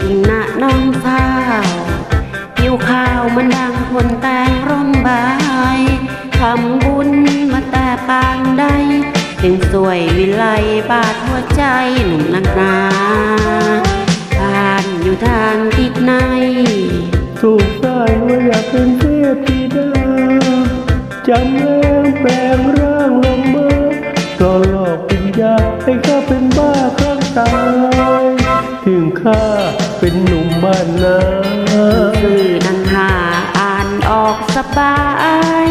จริงน้าน้องสาวหิวข้าวมันดังคนแตงร่มใบทำบุญมาแต่ปางใดถึงสวยวิไลบาดหัวใจหนุ่มนักนาผ่านอยู่ทางติดในสูขใจว่าอยากเป็นเทพธิดาจำแรงแปลงร่างลงมาก็หลอกปัญญาให้ข้าเป็นบ้าครั้งตายถึงข้า เป็นหนุ่มบ้านนาสื่อนังหาอ่านออกสบาย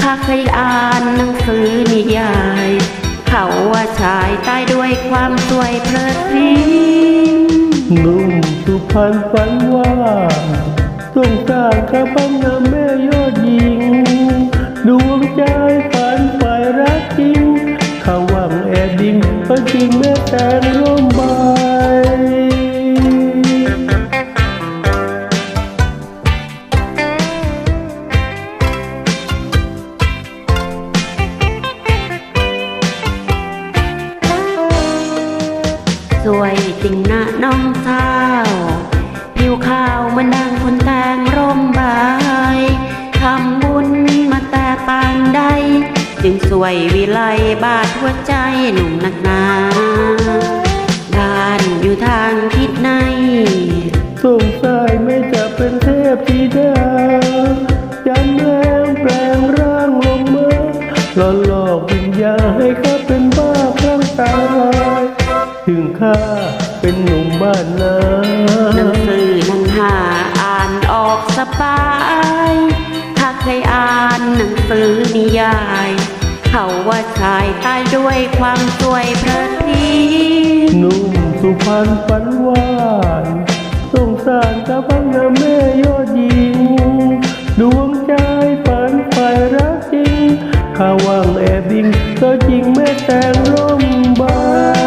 ถ้าเคยอ่านหนังสือนิยาย เขาว่าชายตายด้วยความสวยเพลิดเพลินหนุ่มสุพรรณฝันว่าสงสารข้าบ้างนะแม่ยอดหญิง ดวงใจฝันฝ่ายรักจริงข้าหวังแอบดิงเพราะจริงแม่แต่งร่มบส วยจริงนะน้องสาวผิวขาวมันดังคนแต่งร่มใบทำบุญมาแต่ปานใด จึงสวยวิไลบาดหัวใจหนุ่มนักหนาบ้านอยู่ทางทิศในสงสัยไม่จะเป็นเทพธิดาจำแรงแปลงร่างลงมาหลอกหลอกวิญญาณให้ข้าเป็นบ้าคลั่งตายถึงข้า ป็นหนุ่มบ้านนาหนังสือหนังหาอ่านออกสบาย ถ้าใครอ่านหนังสือนิยาย เขาว่าชายตายด้วยความสวยพระทีหนุ่มสุพรรณฝันว่านสงสารตาบังนาแม่ยอดยิงดวงใจฝันไฟรักจริงข้าวังแอบยิงก็จริงแม่แต่งร่มบาน